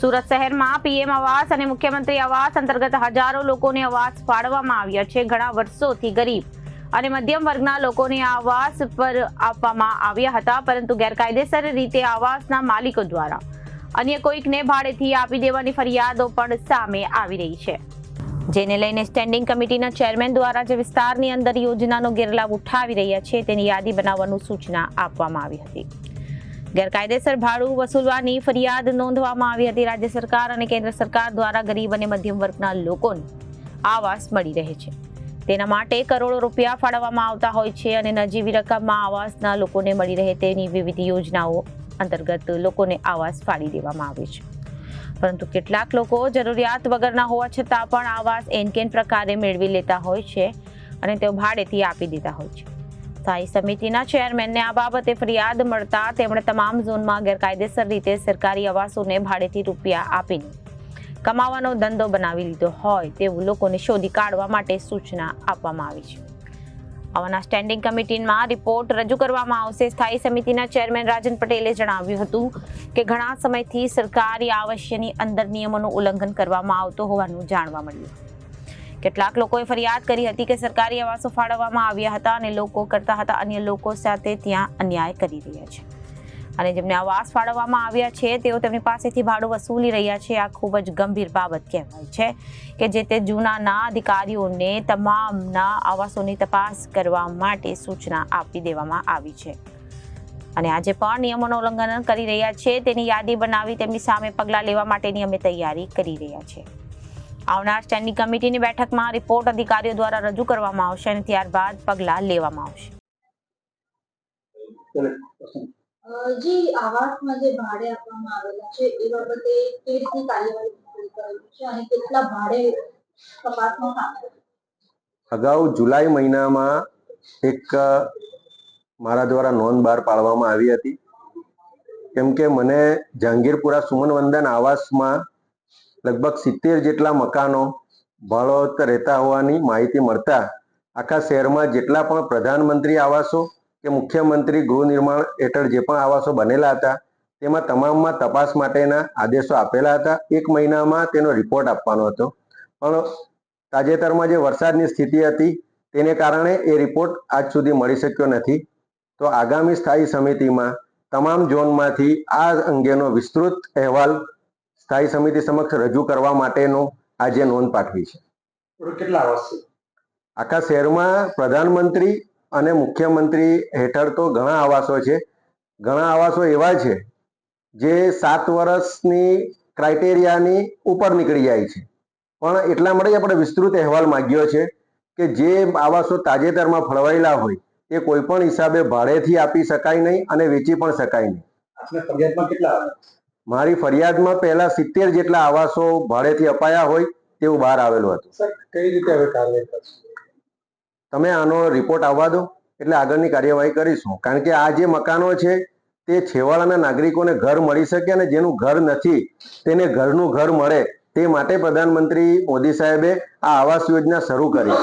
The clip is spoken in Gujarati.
સુરત શહેરમાં પીએમ આવાસ અને મુખ્યમંત્રી આવાસ અંતર્ગત હજારો લોકોને આવાસ ફાળવવામાં આવ્યા છે. ઘણા વર્ષોથી ગરીબ અને મધ્યમ વર્ગના લોકોને આવાસ પર આપવામાં આવ્યા હતા, પરંતુ ગેરકાયદેસર રીતે આવાસના માલિકો દ્વારા અન્ય કોઈકને ભાડેથી આપી દેવાની ફરિયાદો પણ સામે આવી રહી છે. જેને લઈને સ્ટેન્ડિંગ કમિટીના ચેરમેન દ્વારા જે વિસ્તારની અંદર યોજનાનો ગેરલાભ ઉઠાવી રહ્યા છે, તેની યાદી બનાવવાની સૂચના આપવામાં આવી હતી. ગેરકાયદેસર ભાડું વસૂલવાની ફરિયાદ નોંધવામાં આવી હતી રાજ્ય સરકાર અને કેન્દ્ર સરકાર દ્વારા ગરીબ અને મધ્યમ વર્ગના લોકોને આવાસ મળી રહે છે. તેના માટે કરોડો રૂપિયા ફાળવવામાં આવતા હોય છે અને નજીવી રકમમાં આવાસના લોકોને મળી રહે તેની વિવિધ યોજનાઓ અંતર્ગત લોકોને આવાસ ફાળી દેવામાં આવે છે. પરંતુ કેટલાક લોકો જરૂરિયાત વગરના હોવા છતાં પણ આવાસ એનકેન પ્રકારે મેળવી લેતા હોય છે અને તેઓ ભાડેથી આપી દેતા હોય છે. સ્થાયી સમિતિના ચેરમેનને આ બાબતે ફરિયાદ મળતા તેમણે તમામ ઝોનમાં ગેરકાયદેસર રીતે સરકારી આવાસોને ભાડેથી રૂપિયા આપીને કમાવાનો ધંધો બનાવી લીધો હોય તેવું લોકોને શોધી કાઢવા માટે સૂચના આપવામાં આવી છે. આવાના સ્ટેન્ડિંગ કમિટીમાં રિપોર્ટ રજૂ કરવામાં આવશે. સ્થાયી સમિતિના ચેરમેન રાજન પટેલે જણાવ્યું હતું કે ઘણા સમયથી સરકારી આવશ્યની અંદર નિયમોનું ઉલ્લંઘન કરવામાં આવતું હોવાનું જાણવા મળ્યું. કેટલાક લોકોએ ફરિયાદ કરી હતી કે સરકારી આવાસો ફાળવવામાં આવ્યા હતા અને લોકો કરતા હતા અન્ય લોકો સાથે ત્યાં અન્યાય કરી રહ્યા છે. અને જેમને આવાસ ફાળવવામાં આવ્યા છે, તેઓ તેમની પાસેથી ભાડું વસૂલી રહ્યા છે. આ ખૂબ જ ગંભીર બાબત કહેવાય છે કે જે તે જૂનાના અધિકારીઓને તમામના આવાસોની તપાસ કરવા માટે સૂચના આપી દેવામાં આવી છે. અને આજે પણ નિયમોનું ઉલ્લંઘન કરી રહ્યા છે. તેની યાદી બનાવી તેમની સામે પગલાં લેવા માટેની અમે તૈયારી કરી રહ્યા છે. આવનાર સ્ટેન્ડિંગ કમિટીની બેઠકમાં રિપોર્ટ અધિકારીઓ દ્વારા રજૂ કરવામાં આવશે અને ત્યારબાદ પગલાં લેવામાં આવશે. અ, આવાસમાં જે ભાડે આપવામાં આવેલા છે એ બાબતે કેવી રીતની કાર્યવાહી કરેલી છે અને કેટલા ભાડે તપાસમાં અગાઉ જુલાઈ મહિનામાં એક મારા દ્વારા નોંધ બહાર પાડવામાં આવી હતી. કેમ કે મને જહાંગીરપુરા સુમન વંદન આવાસમાં લગભગ સિત્તેર જેટલા મકાનો ભાડોત રહેતા હોવાની માહિતી મળતા આખા શહેરમાં જેટલા પણ પ્રધાનમંત્રી આવાસો કે મુખ્યમંત્રી ગૃહ નિર્માણ હેઠળ જે પણ આવાસો બનેલા હતા, તેમાં તમામમાં તપાસ માટેના આદેશો આપેલા હતા. એક મહિનામાં તેનો રિપોર્ટ આપવાનો હતો. પણ તાજેતરમાં જે વરસાદની સ્થિતિ હતી, તેને કારણે એ રિપોર્ટ આજ સુધી મળી શક્યો નથી. તો આગામી સ્થાયી સમિતિમાં તમામ ઝોનમાંથી આ અંગેનો વિસ્તૃત અહેવાલ સ્થાયી સમિતિ સમક્ષ રજૂ કરવા માટેનો આજે નોંધ પાઠવી છે. કેટલા આવાસ આખા શહેરમાં પ્રધાનમંત્રી અને મુખ્યમંત્રી હેઠળ તો ઘણા આવાસો છે. ઘણા આવાસો એવા છે જે સાત વર્ષની ક્રાઇટેરિયાની ઉપર નીકળી જાય છે. પણ એટલા માટે આપણે વિસ્તૃત અહેવાલ માંગ્યો છે કે જે આવાસો તાજેતરમાં ફળવાયેલા હોય એ કોઈ પણ હિસાબે ભાડેથી આપી શકાય નહીં અને વેચી પણ શકાય નહીં. ફરિયાદમાં કેટલા મારી ફરિયાદમાં પહેલા સિત્તેર જેટલા આવાસો ભાડેથી અપાયા હોય તેવું બહાર આવેલું હતું. કઈ રીતે હવે કાર્યવાહી કરશો? તમે આનો રિપોર્ટ આવવા દો એટલે આગળની કાર્યવાહી કરીશું. કારણ કે આ જે મકાનો છે તે છેવાડાના નાગરિકોને ઘર મળી શકે અને જેનું ઘર નથી તેને ઘરનું ઘર મળે તે માટે પ્રધાનમંત્રી મોદી સાહેબે આ આવાસ યોજના શરૂ કરી.